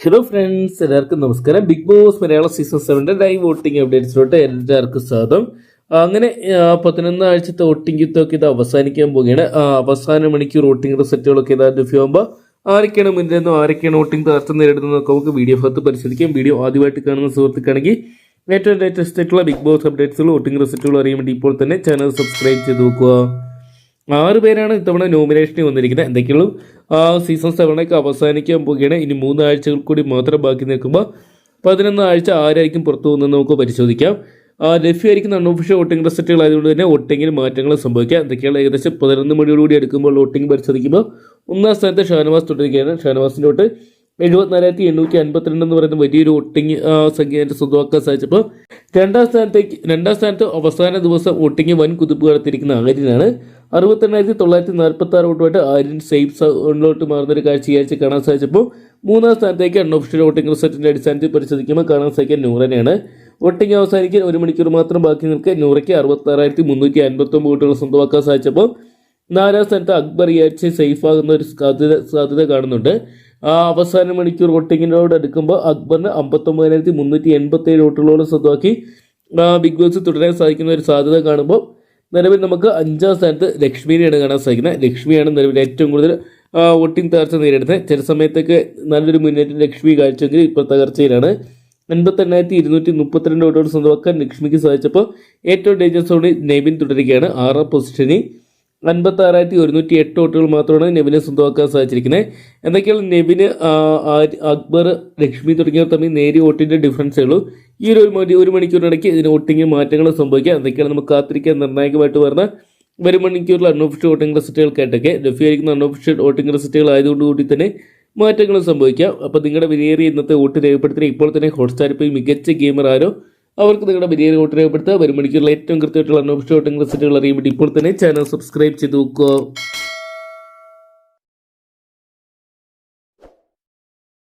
Hello friends എല്ലാവർക്കും നമസ്കാരം. Big boss Malayala season സെവന്റെ ലൈവ് വോട്ടിംഗ് അപ്ഡേറ്റ്സിലോട്ട് എല്ലാവർക്കും സ്വാഗതം. അങ്ങനെ പതിനൊന്ന് ആഴ്ചത്തെ വോട്ടിംഗ് യുദ്ധമൊക്കെ ഇത് അവസാനിക്കാൻ പോവുകയാണ്. അവസാന മണിക്കൂർ വോട്ടിംഗ് റിസൾട്ടുകളൊക്കെ ഇതാ ലഭ്യമാകുമ്പോൾ ആരൊക്കെയാണ് മുന്നിലെന്നും ആരൊക്കെയാണ് വോട്ടിംഗ് തകർച്ച നേരിടുന്നതൊക്കെ നമുക്ക് വീഡിയോ ഭാഗത്ത് പരിശോധിക്കാം. വീഡിയോ ആദ്യമായിട്ട് കാണുന്ന സുഹൃത്തുക്കാണെങ്കിൽ ഏറ്റവും ലേറ്റസ്റ്റ് ആയിട്ടുള്ള ബിഗ് ബോസ് അപ്ഡേറ്റ്സുകൾ വോട്ടിംഗ് റിസൾട്ടുകൾ അറിയാൻ വേണ്ടി ഇപ്പോൾ തന്നെ ചാനൽ സബ്സ്ക്രൈബ് ചെയ്ത് നോക്കുക ആറ് പേരാണ് ഇത്തവണ നോമിനേഷനിൽ വന്നിരിക്കുന്നത്. എന്തൊക്കെയുള്ളൂ? സീസൺ സെവനൊക്കെ അവസാനിക്കാൻ പോവുകയാണ്. ഇനി മൂന്നാഴ്ചകൾ കൂടി മാത്രം ബാക്കി നിൽക്കുമ്പോൾ പതിനൊന്ന് ആഴ്ച ആരായിരിക്കും പുറത്തു പോകുന്നതെന്ന് നമുക്ക് പരിശോധിക്കാം. ആ, ലഭ്യമായിരിക്കുന്ന അൺഒഫീഷ്യൽ വോട്ടിംഗ് റിസൾട്ടുകൾ ആയതുകൊണ്ട് തന്നെ വോട്ടിങ്ങിൽ മാറ്റങ്ങൾ സംഭവിക്കാം. എന്തൊക്കെയാണ് ഏകദേശം പതിനൊന്ന് മണിയോടുകൂടി എടുക്കുമ്പോൾ വോട്ടിംഗ് പരിശോധിക്കുമ്പോൾ ഒന്നാം സ്ഥാനത്ത് ഷാനവാസ് തുടരുകയാണ്. ഷാനവാസിന്റെ വോട്ട് എഴുപത്തിനാലായിരത്തി എണ്ണൂറ്റി അൻപത്തിരണ്ട് എന്ന് പറയുന്ന വലിയൊരു വോട്ടിംഗ് സംഖ്യ എന്റെ സ്വന്തമാക്കാൻ സാധിച്ചപ്പോൾ രണ്ടാം സ്ഥാനത്തേക്ക് രണ്ടാം സ്ഥാനത്ത് അവസാന ദിവസം വോട്ടിംഗ് വൻ കുതിപ്പ് കടത്തിയിരിക്കുന്ന ആര്യനാണ്. അറുപത്തെണ്ണായിരത്തി തൊള്ളായിരത്തി നാൽപ്പത്തി ആറ് വോട്ടുമായിട്ട് ആര്യൻ സേഫ് സോണിലോട്ട് മാറുന്നൊരു കാഴ്ച ഈ കാണാൻ സാധിച്ചപ്പോൾ മൂന്നാം സ്ഥാനത്തേക്ക് അൺഒഫീഷ്യൽ വോട്ടിംഗ് റിസൾട്ടിന്റെ അടിസ്ഥാനത്തിൽ പരിശോധിക്കുമ്പോൾ കാണാൻ സാധിക്കാൻ നൂറനെയാണ്. വോട്ടിംഗ് അവസാനിക്കാൻ ഒരു മണിക്കൂർ മാത്രം ബാക്കി നിൽക്കെ നൂറയ്ക്ക് അറുപത്താറായിരത്തി മുന്നൂറ്റി അൻപത്തൊമ്പത് വോട്ടുകൾ സ്വന്തമാക്കാൻ സാധിച്ചപ്പോൾ നാലാം സ്ഥാനത്ത് അക്ബർ ഈ ആഴ്ച സേഫ് ആകുന്ന ഒരു സാധ്യത സാധ്യത കാണുന്നുണ്ട്. അവസാന മണിക്കൂർ വോട്ടിങ്ങിനോട് അടുക്കുമ്പോൾ അക്ബറിന് അമ്പത്തൊമ്പതിനായിരത്തി മുന്നൂറ്റി എൺപത്തി ഏഴ് വോട്ടുകളോളം സ്വന്തമാക്കി ബിഗ് ബോസ് തുടരാൻ സാധിക്കുന്ന ഒരു സാധ്യത കാണുമ്പോൾ നിലവിൽ നമുക്ക് അഞ്ചാം സ്ഥാനത്ത് ലക്ഷ്മിനെയാണ് കാണാൻ സാധിക്കുന്നത്. ലക്ഷ്മിയാണ് നിലവിൽ ഏറ്റവും കൂടുതൽ ആ, വോട്ടിംഗ് തകർച്ച നേരിടുന്നത്. ചില സമയത്തൊക്കെ നല്ലൊരു മുന്നേറ്റം ലക്ഷ്മി കാഴ്ചവെങ്കിൽ ഇപ്പോൾ തകർച്ചയിലാണ്. എൺപത്തെണ്ണായിരത്തി ഇരുന്നൂറ്റി മുപ്പത്തിരണ്ട് വോട്ടുകൾ സ്വന്തമാക്കാൻ ലക്ഷ്മിക്ക് സാധിച്ചപ്പോൾ ഏറ്റവും ഡേഞ്ചർ സോണിൽ നെയ്മിൻ തുടരുകയാണ്. ആറാം പൊസിഷനിൽ അൻപത്തി ആറായിരത്തി ഒരുന്നൂറ്റി എട്ട് വോട്ടുകൾ മാത്രമാണ് നെവിനെ സ്വന്തമാക്കാൻ സാധിച്ചിരിക്കുന്നത്. എന്തൊക്കെയാണ് നെവിന് അക്ബർ ലക്ഷ്മി തുടങ്ങിയവർ തമ്മിൽ നേരിയ വോട്ടിന്റെ ഡിഫറൻസേ ഉള്ളൂ ഈ ഒരു മണി ഒരു മണിക്കൂറിനിടയ്ക്ക് ഇതിന് വോട്ടിങ്ങിൽ മാറ്റങ്ങൾ സംഭവിക്കുക എന്തൊക്കെയാണ് നമുക്ക് കാത്തിരിക്കാൻ നിർണായകമായിട്ട് വരുന്ന? വരും മണിക്കൂറിൽ അൺഒഫീഷ്യൽ വോട്ടിംഗ് റിസൾട്ടുകൾക്കായിട്ടൊക്കെ ലഭ്യമായിരിക്കുന്ന അൺഒഫീഷ്യൽ വോട്ടിംഗ് റിസൾട്ടുകൾ ആയതുകൊണ്ട് കൂടി തന്നെ മാറ്റങ്ങൾ സംഭവിക്കാം. അപ്പോൾ നിങ്ങളുടെ വിലയേറിയ ഇന്നത്തെ വോട്ട് രേഖപ്പെടുത്തി ഇപ്പോൾ തന്നെ ഹോട്ട്സ്റ്റാർ ഇപ്പോൾ മികച്ച ഗെയിമർ ആരോ? അവർക്ക് നിങ്ങളുടെ ബിരിയാണി വോട്ട് രേഖപ്പെടുത്തുക. വരും മണിക്കൂറിൽ ഏറ്റവും കൃത്യമായിട്ടുള്ള അൺഒഫീഷ്യൽ ഷോട്ടിംഗ് റിസൾട്ടുകൾ വേണ്ടി ഇപ്പോൾ തന്നെ ചാനൽ സബ്സ്ക്രൈബ് ചെയ്ത് നോക്കുക.